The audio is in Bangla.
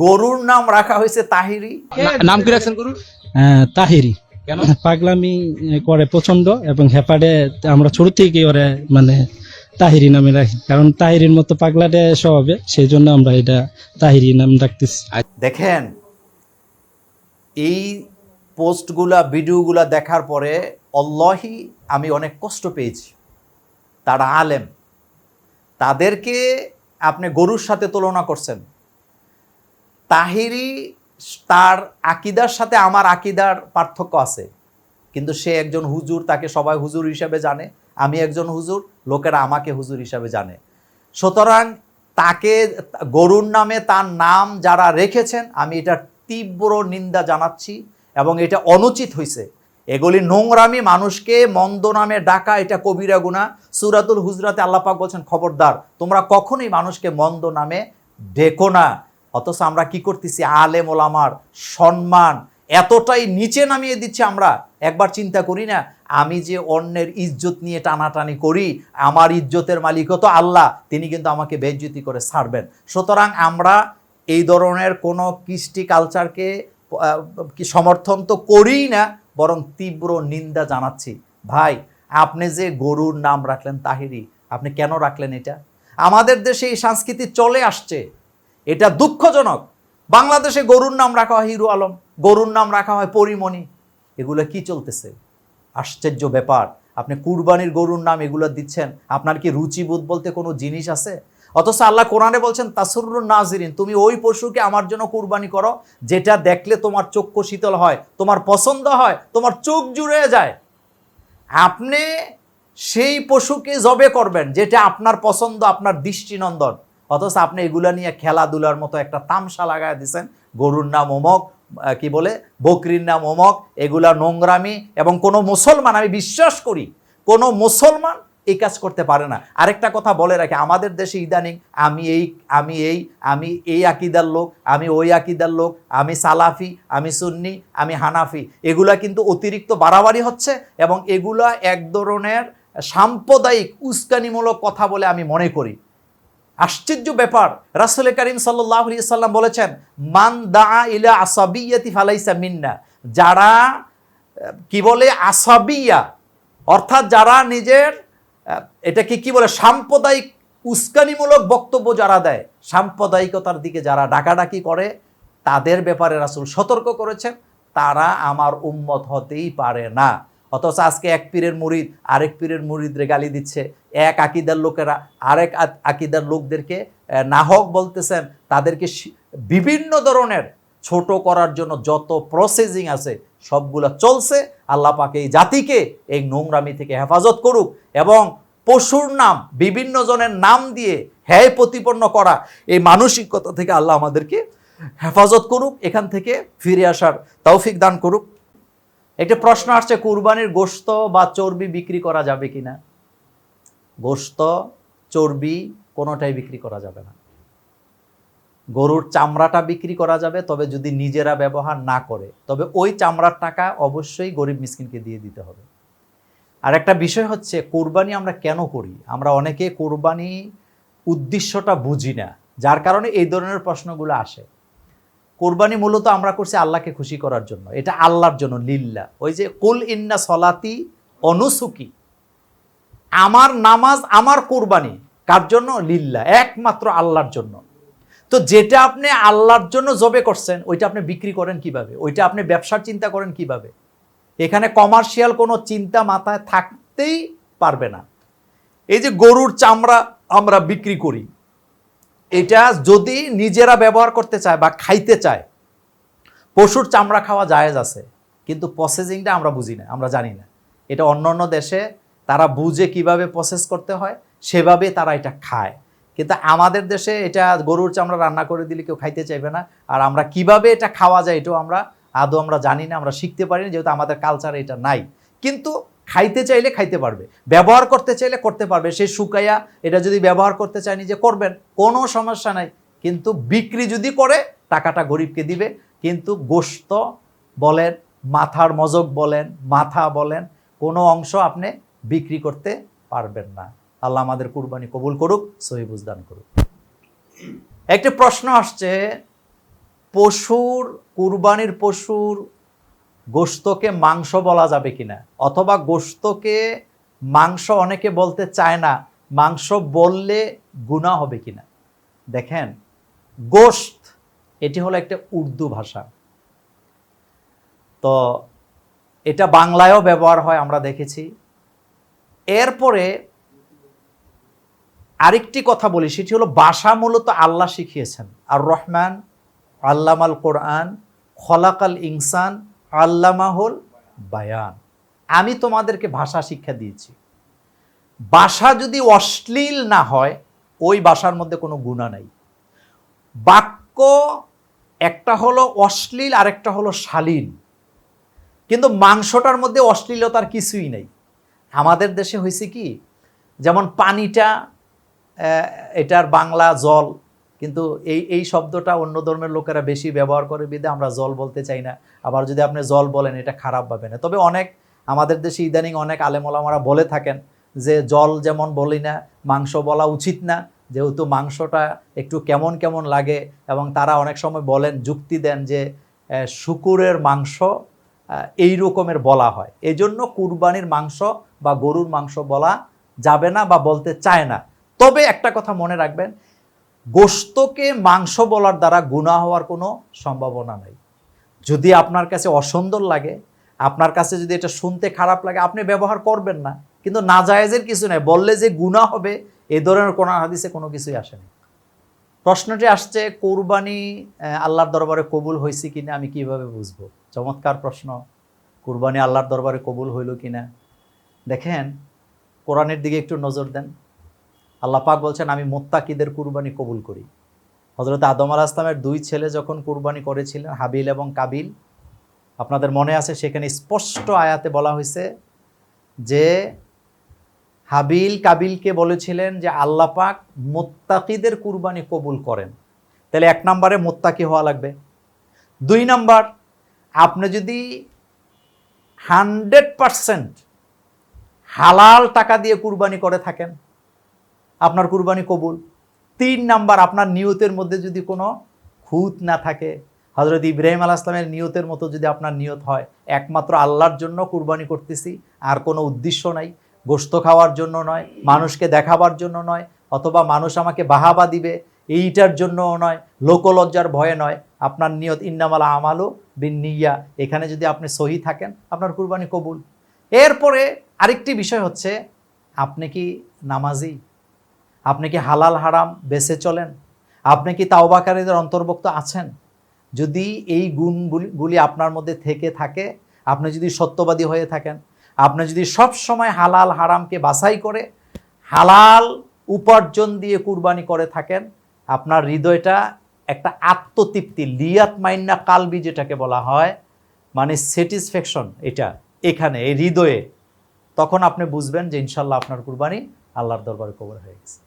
গরুর নাম রাখা হয়েছে তাহিরি। নাম কি রাখছেন গরুর? আহ, তাহিরি। কেন? পাগলামি করে প্রচণ্ড এবং হেপাডে আমরা ছোট থেকে ওরে মানে তাহিরি নামে রাখি। কারণ তাহিরির মতো পাগলাটে স্বভাবে সেই জন্য আমরা এটা তাহিরি নাম রাখতেছি দেখেন এই পোস্টগুলা ভিডিওগুলা দেখার পরে অল্লাহি আমি অনেক কষ্ট পেয়েছি। তারা আলেম। তাদেরকে আপনি গরুর সাথে তুলনা করছেন। তাহিরি তার আকিদার সাথে আমার আকিদার পার্থক্য আছে। কিন্তু সে একজন হুজুর, তাকে সবাই হুজুর হিসাবে জানে। আমি একজন হুজুর, লোকেরা আমাকে হুজুর হিসাবে জানে। সুতরাং তাকে গরুর নামে তার নাম যারা রেখেছেন, আমি এটা তীব্র নিন্দা জানাচ্ছি এবং এটা অনুচিত হয়েছে এগুলি নোংরামি মানুষকে মন্দ নামে ডাকা, এটা কবিরা গুণা সুরাতুল হুজরাতে আল্লাপাক বলছেন, খবরদার, তোমরা কখনোই মানুষকে মন্দ নামে ডেকো না। অথচ আমরা কি করতেছি? আলেম ওলামার সম্মান এতটাই নিচে নামিয়ে দিচ্ছি আমরা। একবার চিন্তা করি না, আমি যে অন্যের ইজ্জত নিয়ে টানাটানি করি, আমার ইজ্জতের মালিকও তো আল্লাহ, তিনি কিন্তু আমাকে বেজ্জতি করে ছাড়বেন। সুতরাং আমরা এই ধরনের কোনো কৃষ্টি কালচারকে সমর্থন তো করিই না, বরং তীব্র নিন্দা জানাচ্ছি। ভাই, আপনি যে গরুর নাম রাখলেন তাহিরি, আপনি কেন রাখলেন এটা? আমাদের দেশে এই সংস্কৃতি চলে আসছে। এটা দুঃখজনক। বাংলাদেশে গরুর নাম রাখা হয় হিরু আলম, গরুর নাম রাখা হয় পরিমণি। এগুলো কি চলতেছে? আশ্চর্য ব্যাপার। আপনি কুরবানির গরুর নাম এগুলো দিচ্ছেন, আপনার কি রুচিবোধ বলতে কোনো জিনিস আছে? অথচ আল্লাহ কোরআনে বলছেন, তাসুরুর নাজিরিন, তুমি ওই পশুকে আমার জন্য কুরবানি করো, যেটা দেখলে তোমার চক্ষু শীতল হয়, তোমার পছন্দ হয়, তোমার চোখ জুড়ে যায়। আপনি সেই পশুকে জবে করবেন, যেটা আপনার পছন্দ, আপনার দৃষ্টিনন্দন। অথচ আপনি এগুলা নিয়ে খেলাধুলার মতো একটা তামসা লাগায় দিছেন। গরুর নাম অমক কি বলে? বকরির নাম অমক, এগুলা নোংরামি এবং কোনো মুসলমান, আমি বিশ্বাস করি, কোনো মুসলমান এই কাজ করতে পারে না। আরেকটা কথা বলে রাখি, আমাদের দেশে ইদানিং আমি এই আমি এই আমি এই আকিদার লোক, আমি ওই আকিদার লোক, আমি সালাফি, আমি সুন্নি, আমি হানাফি, এগুলা কিন্তু অতিরিক্ত বাড়াবাড়ি হচ্ছে এবং এগুলা এক ধরনের সাম্প্রদায়িক উস্কানিমূলক কথা বলে আমি মনে করি। আশ্চর্য ব্যাপার। রাসুল করিম সাল্লাম বলেছেন, মান দা ইলা আসাবিয়াতি ফালাইসা মিন্না। যারা, কি বলে, আসাবিয়া, অর্থাৎ যারা নিজের, এটাকে কি বলে, সাম্প্রদায়িক উস্কানিমূলক বক্তব্য যারা দেয়, সাম্প্রদায়িকতার দিকে যারা ডাকাডাকি করে, তাদের ব্যাপারে রাসুল সতর্ক করেছেন, তারা আমার উম্মত হতেই পারে না। অথচ আজকে এক পীরের মুরিদ আরেক পীরের মুরিদরে গালি দিচ্ছে। এক আকিদার লোকেরা আরেক আকিদার লোকদেরকে নাহক বলতেছেন, তাদেরকে বিভিন্ন ধরনের ছোট করার জন্য যত প্রসেসিং আছে, সবগুলো চলছে। আল্লাহ পাকে এই জাতিকে এই নোংরামি থেকে হেফাজত করুক এবং পশুর নাম, বিভিন্ন জনের নাম দিয়ে হ্যায় প্রতিপন্ন করা এই মানসিকতা থেকে আল্লাহ আমাদেরকে হেফাজত করুক, এখান থেকে ফিরে আসার তৌফিক দান করুক। একটা প্রশ্ন আসছে, কুরবানির গোশত বা চর্বি বিক্রি করা যাবে কি না গোশত, চর্বি কোনোটাই বিক্রি করা যাবে না। গরুর চামড়াটা বিক্রি করা যাবে, তবে যদি নিজেরা ব্যবহার না করে, তবে ওই চামড়ার টাকা অবশ্যই গরিব মিসকিনকে দিয়ে দিতে হবে। আর একটা বিষয় হচ্ছে, কোরবানি আমরা কেন করি? আমরা অনেকে কোরবানি উদ্দেশ্যটা বুঝি না, যার কারণে এই ধরনের প্রশ্নগুলো আসে। কোরবানি মূলত আমরা করছি আল্লাহকে খুশি করার জন্য। এটা আল্লাহর জন্য, লিল্লা। ওই যে, কুল ইন্না সলাতি অনুসুকি। আমার নামাজ, আমার কোরবানি, কার জন্য? লিল্লা, একমাত্র আল্লাহর জন্য। তো যেটা আপনি আল্লাহর জন্য জবে করছেন, ওইটা আপনি বিক্রি করেন কীভাবে? ওইটা আপনি ব্যবসার চিন্তা করেন কীভাবে? এখানে কমার্শিয়াল কোনো চিন্তা মাথায় থাকতেই পারবে না। এই যে গরুর চামড়া আমরা বিক্রি করি এটা যদি নিজেরা ব্যবহার করতে চায় বা খাইতে চায়, পশুর চামড়া খাওয়া জায়েজ আছে, কিন্তু প্রসেসিংটা আমরা বুঝি না, আমরা জানি না। এটা অন্য অন্য দেশে তারা বুঝে কীভাবে প্রসেস করতে হয়, সেভাবে তারা এটা খায়। কিন্তু আমাদের দেশে এটা গরুর চামড়া রান্না করে দিলে কেউ খাইতে চাইবে না, আর আমরা কীভাবে এটা খাওয়া যায় এটাও আমরা, আদৌ আমরা জানি না, আমরা শিখতে পারি না যেহেতু আমাদের কালচারে এটা নাই। কিন্তু খাইতে চাইলে খাইতে পারবে, ব্যবহার করতে চাইলে করতে পারবে। সে শুকাইয়া এটা যদি ব্যবহার করতে চায় নিজে করবেন, কোনো সমস্যা নাই। কিন্তু বিক্রি যদি করে, টাকাটা গরিবকে দিবে। কিন্তু গোস্ত বলেন, মাথার মজক বলেন, মাথা বলেন, কোনো অংশ আপনি বিক্রি করতে পারবেন না। আল্লাহ আমাদের কুরবানি কবুল করুক সহি বুঝদান করুক। একটি প্রশ্ন আসছে, পশুর, কুরবানির পশুর গোস্তকে মাংস বলা যাবে কিনা? অথবা গোস্তকে মাংস অনেকে বলতে চায় না, মাংস বললে গুণা হবে কিনা? দেখেন, গোশত, এটি হলো একটা উর্দু ভাষা। তো এটা বাংলায়ও ব্যবহার হয়, আমরা দেখেছি। এরপরে আরেকটি কথা বলি, সেটি হলো ভাষা মূলত আল্লাহ শিখিয়েছেন। আর রহমান, আল্লামাল কোরআন, খলাকাল ইনসান আল্লামাহুল বায়ান। আমি তোমাদেরকে ভাষা শিক্ষা দিয়েছি। ভাষা যদি অশ্লীল না হয়, ওই ভাষার মধ্যে কোনো গুণা নাই। বাক্য একটা হলো অশ্লীল, আরেকটা হলো শালীন। কিন্তু মাংসটার মধ্যে অশ্লীলতার কিছুই নেই। আমাদের দেশে হয়েছে কি, যেমন পানিটা এটার বাংলা জল কিন্তু এই এই শব্দটা অন্য ধর্মের লোকেরা বেশি ব্যবহার করে বিধে আমরা জল বলতে চাই না। আবার যদি আপনি জল বলেন, এটা খারাপ ভাবে না। তবে অনেক, আমাদের দেশে ইদানিং অনেক আলেমোলামারা বলে থাকেন যে, জল যেমন বলি না, মাংস বলা উচিত না, যেহেতু মাংসটা একটু কেমন কেমন লাগে এবং তারা অনেক সময় বলেন, যুক্তি দেন যে শুকুরের মাংস এই রকমের বলা হয়। এই জন্য কুরবানির মাংস বা গরুর মাংস বলা যাবে না বা বলতে চায় না। তবে একটা কথা মনে রাখবেন গোস্তকে মাংস বলার দ্বারা গুণা হওয়ার কোনো সম্ভাবনা নেই। যদি আপনার কাছে অসুন্দর লাগে, আপনার কাছে যদি এটা শুনতে খারাপ লাগে, আপনি ব্যবহার করবেন না। কিন্তু নাজায়েজের কিছু নেই, বললে যে গুণা হবে, এ ধরনের কোনো হাদিসে কোনো কিছুই আসেনি প্রশ্নটি আসছে, কোরবানি আল্লাহর দরবারে কবুল হয়েছে কিনা, আমি কীভাবে বুঝব? চমৎকার প্রশ্ন, কোরবানি আল্লাহর দরবারে কবুল হইল কিনা? দেখেন, কোরআনের দিকে একটু নজর দেন। আল্লাহ পাক বলছেন, আমি মোত্তাকিদের কুরবানি কবুল করি। হজরত আদম আল আসলামের দুই ছেলে যখন কুরবানি করেছিলেন, হাবিল এবং কাবিল, আপনাদের মনে আছে সেখানে স্পষ্ট আয়াতে বলা হয়েছে যে হাবিল, কাবিলকে বলেছিলেন যে আল্লাহ পাক মোত্তাকিদের কুরবানি কবুল করেন। তাহলে এক নম্বরে মোত্তাকি হওয়া লাগবে। দুই নাম্বার, আপনি যদি হান্ড্রেড পারসেন্ট হালাল টাকা দিয়ে কুরবানি করে থাকেন আপনার কুরবানি কবুল। তিন নাম্বার, আপনার নিয়তের মধ্যে যদি কোনো খুঁত না থাকে হজরত ইব্রাহিম আল আসলামের নিয়তের মতো যদি আপনার নিয়ত হয়, একমাত্র আল্লাহর জন্য কুরবানি করতেছি, আর কোনো উদ্দেশ্য নাই। গোস্ত খাওয়ার জন্য নয়, মানুষকে দেখাবার জন্য নয়, অথবা মানুষ আমাকে বাহাবা দিবে, এইটার জন্যও নয়, লোকলজ্জার ভয়ে নয়। আপনার নিয়ত ইন্নামালা আমালু বিন নিয়া এখানে যদি আপনি সহি থাকেন, আপনার কুরবানি কবুল। এরপরে আরেকটি বিষয় হচ্ছে, আপনি কি নামাজি? আপনি কি হালাল, হারাম বেছে চলেন? আপনি কি তাওবাকারীদের অন্তর্ভুক্ত আছেন? যদি এই গুণগুলি আপনার মধ্যে থেকে থাকে, আপনি যদি সত্যবাদী হয়ে থাকেন, আপনি যদি সব সময় হালাল, হারামকে বাছাই করে হালাল উপার্জন দিয়ে কুরবানি করে থাকেন, আপনার হৃদয়টা একটা আত্মতৃপ্তি, লিয়াত মাইন্না কালবি যেটাকে বলা হয় মানে স্যাটিসফ্যাকশন এটা এখানে, এই হৃদয়ে, তখন আপনি বুঝবেন যে ইনশাল্লাহ আপনার কুরবানি আল্লাহর দরবারে কবর হয়ে গেছে।